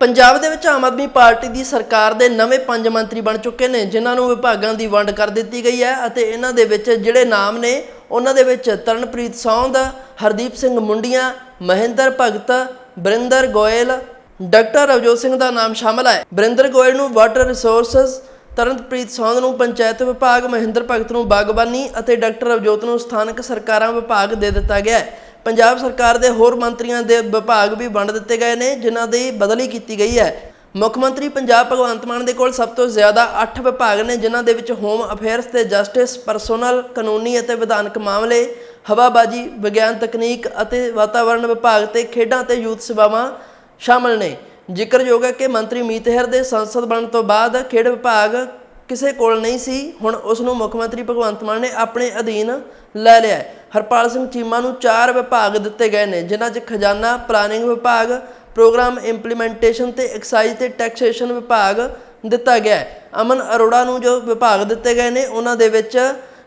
ਪੰਜਾਬ ਦੇ ਵਿੱਚ ਆਮ ਆਦਮੀ ਪਾਰਟੀ ਦੀ ਸਰਕਾਰ ਦੇ ਨਵੇਂ ਪੰਜ ਮੰਤਰੀ ਬਣ ਚੁੱਕੇ ਨੇ, ਜਿਨ੍ਹਾਂ ਨੂੰ ਵਿਭਾਗਾਂ ਦੀ ਵੰਡ ਕਰ ਦਿੱਤੀ ਗਈ ਹੈ ਅਤੇ ਇਹਨਾਂ ਦੇ ਵਿੱਚ ਜਿਹੜੇ ਨਾਮ ਨੇ, ਉਹਨਾਂ ਦੇ ਵਿੱਚ ਤਰਨਪ੍ਰੀਤ ਸੌਂਦ, ਹਰਦੀਪ ਸਿੰਘ ਮੁੰਡੀਆਂ, ਮਹਿੰਦਰ ਭਗਤ, ਬਰਿੰਦਰ ਗੋਇਲ, ਡਾਕਟਰ ਰਵਜੋਤ ਸਿੰਘ ਦਾ ਨਾਮ ਸ਼ਾਮਲ ਹੈ। ਬਰਿੰਦਰ ਗੋਇਲ ਨੂੰ ਵਾਟਰ ਰਿਸੋਰਸਸ ਤਰਨਪ੍ਰੀਤ ਸੌਂਦ ਨੂੰ ਪੰਚਾਇਤ ਵਿਭਾਗ, ਮਹਿੰਦਰ ਭਗਤ ਨੂੰ ਬਾਗਬਾਨੀ ਅਤੇ ਡਾਕਟਰ ਰਵਜੋਤ ਨੂੰ ਸਥਾਨਕ ਸਰਕਾਰਾਂ ਵਿਭਾਗ ਦੇ ਦਿੱਤਾ ਗਿਆ ਹੈ। ਪੰਜਾਬ ਸਰਕਾਰ ਦੇ ਹੋਰ ਮੰਤਰੀਆਂ ਦੇ ਵਿਭਾਗ ਵੀ ਵੰਡ ਦਿੱਤੇ ਗਏ ਨੇ, ਜਿਨ੍ਹਾਂ ਦੀ ਬਦਲੀ ਕੀਤੀ ਗਈ ਹੈ। ਮੁੱਖ ਮੰਤਰੀ ਪੰਜਾਬ ਭਗਵੰਤ ਮਾਨ ਦੇ ਕੋਲ ਸਭ ਤੋਂ ਜ਼ਿਆਦਾ 8 ਵਿਭਾਗ ਨੇ, ਜਿਨ੍ਹਾਂ ਦੇ ਵਿੱਚ ਹੋਮ ਅਫੇਅਰਸ ਤੇ ਜਸਟਿਸ ਪਰਸੋਨਲ ਕਾਨੂੰਨੀ ਅਤੇ ਵਿਧਾਨਕ ਮਾਮਲੇ, ਹਵਾਬਾਜੀ, ਵਿਗਿਆਨ ਤਕਨੀਕ ਅਤੇ ਵਾਤਾਵਰਣ ਵਿਭਾਗ ਤੇ ਖੇਡਾਂ ਤੇ ਯੂਥ ਸੇਵਾਵਾਂ ਸ਼ਾਮਲ ਨੇ। ਜ਼ਿਕਰਯੋਗ ਹੈ ਕਿ ਮੰਤਰੀ ਮੀਤਹਰ ਦੇ ਸੰਸਦ ਬਣਨ ਤੋਂ ਬਾਅਦ ਖੇਡ ਵਿਭਾਗ ਕਿਸੇ ਕੋਲ ਨਹੀਂ ਸੀ, ਹੁਣ ਉਸ ਨੂੰ ਮੁੱਖ ਮੰਤਰੀ ਭਗਵੰਤ ਮਾਨ ਨੇ ਆਪਣੇ ਅਧੀਨ ਲੈ ਲਿਆ ਹਰਪਾਲ ਸਿੰਘ ਚੀਮਾ ਨੂੰ ਚਾਰ ਵਿਭਾਗ ਦਿੱਤੇ ਗਏ ਨੇ, ਜਿਨ੍ਹਾਂ 'ਚ ਖਜ਼ਾਨਾ ਪਲਾਨਿੰਗ ਵਿਭਾਗ ਪ੍ਰੋਗਰਾਮ ਇੰਪਲੀਮੈਂਟੇਸ਼ਨ ਤੇ ਐਕਸਾਈਜ਼ ਤੇ ਟੈਕਸੇਸ਼ਨ ਵਿਭਾਗ ਦਿੱਤਾ ਗਿਆ ਅਮਨ ਅਰੋੜਾ ਨੂੰ ਜੋ ਵਿਭਾਗ ਦਿੱਤੇ ਗਏ ਨੇ, ਉਹਨਾਂ ਦੇ ਵਿੱਚ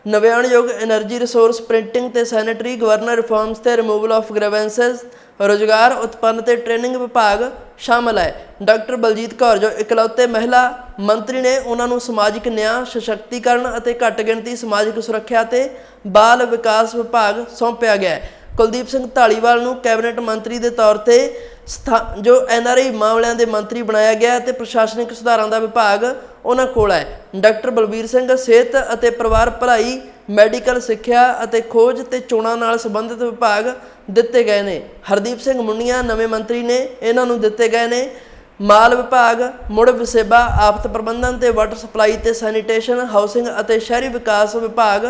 ਨਵਿਆਣਯੋਗ એનર્ਜੀ ਰਿਸੋਰਸ ਪ੍ਰਿੰਟਿੰਗ ਤੇ ਸੈਨੇਟਰੀ ਗਵਰਨਰ ਰਿਫਾਰਮਸ ਤੇ ਰਿਮੂਵਲ ਆਫ ਗ੍ਰੇਵੈਂਸਸ ਰੋਜ਼ਗਾਰ, ਉਤਪੰਨ ਤੇ ਟ੍ਰੇਨਿੰਗ ਵਿਭਾਗ ਸ਼ਾਮਲ ਹੈ। ਡਾਕਟਰ ਬਲਜੀਤ ਕੌਰ, ਜੋ ਇਕਲੌਤੇ ਮਹਿਲਾ ਮੰਤਰੀ ਨੇ ਉਹਨਾਂ ਨੂੰ ਸਮਾਜਿਕ ਨਿਆਂ, ਸਸ਼ਕਤੀਕਰਨ ਅਤੇ ਘੱਟ ਗਿਣਤੀ ਸਮਾਜਿਕ ਸੁਰੱਖਿਆ ਤੇ ਬਾਲ ਵਿਕਾਸ ਵਿਭਾਗ ਸੌਂਪਿਆ ਗਿਆ ਹੈ। ਕੁਲਦੀਪ ਸਿੰਘ ਢਾਲੀਵਾਲ ਨੂੰ ਕੈਬਨਿਟ ਮੰਤਰੀ ਦੇ ਤੌਰ ਤੇ ਸਥਾ- ਜੋ ਐਨਆਰਆਈ ਮਾਮਲਿਆਂ ਦੇ ਮੰਤਰੀ ਬਣਾਇਆ ਗਿਆ ਤੇ ਪ੍ਰਸ਼ਾਸਨਿਕ ਸੁਧਾਰਾਂ ਦਾ ਵਿਭਾਗ ਉਹਨਾਂ ਕੋਲ ਹੈ। ਡਾਕਟਰ ਬਲਬੀਰ ਸਿੰਘ, ਸਿਹਤ ਅਤੇ ਪਰਿਵਾਰ ਭਲਾਈ, ਮੈਡੀਕਲ ਸਿੱਖਿਆ ਅਤੇ ਖੋਜ ਤੇ ਚੋਣਾਂ ਨਾਲ ਸੰਬੰਧਿਤ ਵਿਭਾਗ ਦਿੱਤੇ ਗਏ ਨੇ। ਹਰਦੀਪ ਸਿੰਘ ਮੁੰਨੀਆਂ ਨਵੇਂ ਮੰਤਰੀ ਨੇ, ਇਹਨਾਂ ਨੂੰ ਦਿੱਤੇ ਗਏ ਨੇ। ਮਾਲ ਵਿਭਾਗ, ਮੁੜ ਵਸੇਬਾ, ਆਫਤ ਪ੍ਰਬੰਧਨ ਤੇ ਵਾਟਰ ਸਪਲਾਈ ਤੇ ਸੈਨੀਟੇਸ਼ਨ, ਹਾਊਸਿੰਗ ਅਤੇ ਸ਼ਹਿਰੀ ਵਿਕਾਸ ਵਿਭਾਗ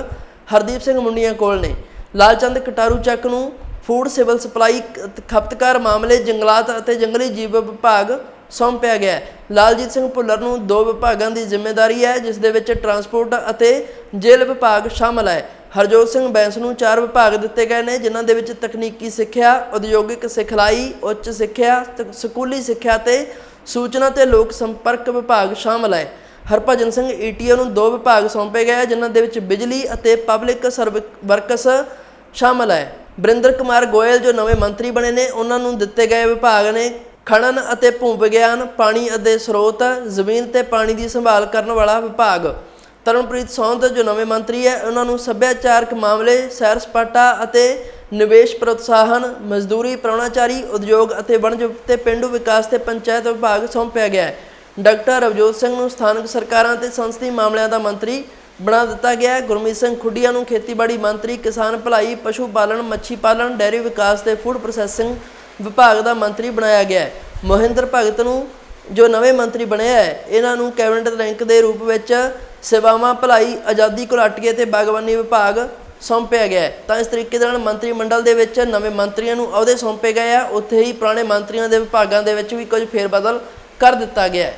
ਹਰਦੀਪ ਸਿੰਘ ਮੁੰਡੀਆਂ ਕੋਲ ਨੇ। ਲਾਲਚੰਦ ਕਟਾਰੂ ਚੱਕ ਨੂੰ ਫੂਡ ਸਿਵਲ ਸਪਲਾਈ ਖਪਤਕਾਰ ਮਾਮਲੇ, ਜੰਗਲਾਤ ਅਤੇ ਜੰਗਲੀ ਜੀਵ ਵਿਭਾਗ ਸੌਂਪਿਆ ਗਿਆ। ਲਾਲਜੀਤ ਸਿੰਘ ਭੁੱਲਰ ਨੂੰ ਦੋ ਵਿਭਾਗਾਂ ਦੀ ਜ਼ਿੰਮੇਵਾਰੀ ਹੈ, ਜਿਸ ਦੇ ਵਿੱਚ ਟਰਾਂਸਪੋਰਟ ਅਤੇ ਜੇਲ੍ਹ ਵਿਭਾਗ ਸ਼ਾਮਲ ਹੈ। ਹਰਜੋਤ ਸਿੰਘ ਬੈਂਸ ਨੂੰ ਚਾਰ ਵਿਭਾਗ ਦਿੱਤੇ ਗਏ ਨੇ, ਜਿਨ੍ਹਾਂ ਦੇ ਵਿੱਚ ਤਕਨੀਕੀ ਸਿੱਖਿਆ, ਉਦਯੋਗਿਕ ਸਿਖਲਾਈ, ਉੱਚ ਸਿੱਖਿਆ, ਤੇ ਸਕੂਲੀ ਸਿੱਖਿਆ ਤੇ ਸੂਚਨਾ ਤੇ ਲੋਕ ਸੰਪਰਕ ਵਿਭਾਗ ਸ਼ਾਮਲ ਹੈ। ਹਰਭਜਨ ਸਿੰਘ ਈਟੀਓ ਨੂੰ ਦੋ ਵਿਭਾਗ ਸੌਂਪੇ ਗਏ, ਜਿਨ੍ਹਾਂ ਦੇ ਵਿੱਚ ਬਿਜਲੀ ਅਤੇ ਪਬਲਿਕ ਸਰਵ ਵਰਕਸ ਸ਼ਾਮਲ ਹੈ। ਬਰਿੰਦਰ ਕੁਮਾਰ ਗੋਇਲ ਜੋ ਨਵੇਂ ਮੰਤਰੀ ਬਣੇ ਨੇ, ਉਹਨਾਂ ਨੂੰ ਦਿੱਤੇ ਗਏ ਵਿਭਾਗ ਨੇ ਖਣਨ ਅਤੇ ਭੂ ਵਿਗਿਆਨ, ਪਾਣੀ ਅਤੇ ਸਰੋਤ, ਜ਼ਮੀਨ ਤੇ ਪਾਣੀ ਦੀ ਸੰਭਾਲ ਕਰਨ ਵਾਲਾ ਵਿਭਾਗ। ਤਰਨਪ੍ਰੀਤ ਸੌਂਦ, ਜੋ ਨਵੇਂ ਮੰਤਰੀ ਹੈ, ਉਹਨਾਂ ਨੂੰ ਸੱਭਿਆਚਾਰਕ ਮਾਮਲੇ, ਸੈਰ ਸਪਾਟਾ ਅਤੇ ਨਿਵੇਸ਼ ਪ੍ਰੋਤਸਾਹਨ, ਮਜ਼ਦੂਰੀ ਪ੍ਰਾਹੁਣਾਚਾਰੀ ਉਦਯੋਗ ਅਤੇ ਵਣਜ ਤੇ ਪਿੰਡੂ ਵਿਕਾਸ ਤੇ ਪੰਚਾਇਤ ਵਿਭਾਗ ਸੌਂਪਿਆ ਗਿਆ ਹੈ। ਡਾਕਟਰ ਰਵਜੋਤ ਸਿੰਘ ਨੂੰ ਸਥਾਨਕ ਸਰਕਾਰਾਂ ਤੇ ਸੰਸਦੀ ਮਾਮਲਿਆਂ ਦਾ ਮੰਤਰੀ ਬਣਾ ਦਿੱਤਾ ਗਿਆ ਹੈ। ਗੁਰਮੀਤ ਸਿੰਘ ਖੁੱਡੀਆਂ ਨੂੰ ਖੇਤੀਬਾੜੀ ਮੰਤਰੀ, ਕਿਸਾਨ ਭਲਾਈ, ਪਸ਼ੂ ਪਾਲਣ, ਮੱਛੀ ਪਾਲਣ, ਡੈਰੀ ਵਿਕਾਸ ਤੇ ਫੂਡ ਪ੍ਰੋਸੈਸਿੰਗ ਵਿਭਾਗ ਦਾ ਮੰਤਰੀ ਬਣਾਇਆ ਗਿਆ ਹੈ। ਮੋਹਿੰਦਰ ਭਗਤ ਨੂੰ ਜੋ ਨਵੇਂ ਮੰਤਰੀ ਬਣਿਆ ਹੈ, ਇਹਨਾਂ ਨੂੰ ਕੈਬਨਿਟ ਰੈਂਕ ਦੇ ਰੂਪ ਵਿੱਚ ਸੇਵਾਵਾਂ, ਭਲਾਈ, ਆਜ਼ਾਦੀ ਘੁਲਾਟੀਏ ਤੇ ਬਾਗਬਾਨੀ ਵਿਭਾਗ ਸੌਂਪਿਆ ਗਿਆ ਤਾਂ ਇਸ ਤਰੀਕੇ ਦੇ ਨਾਲ ਮੰਤਰੀ ਮੰਡਲ ਦੇ ਵਿੱਚ ਨਵੇਂ ਮੰਤਰੀਆਂ ਨੂੰ ਅਹੁਦੇ ਸੌਂਪੇ ਗਏ ਆ। ਉੱਥੇ ਹੀ ਪੁਰਾਣੇ ਮੰਤਰੀਆਂ ਦੇ ਵਿਭਾਗਾਂ ਦੇ ਵਿੱਚ ਵੀ ਕੁਝ ਫੇਰਬਦਲ ਕਰ ਦਿੱਤਾ ਗਿਆ ਹੈ।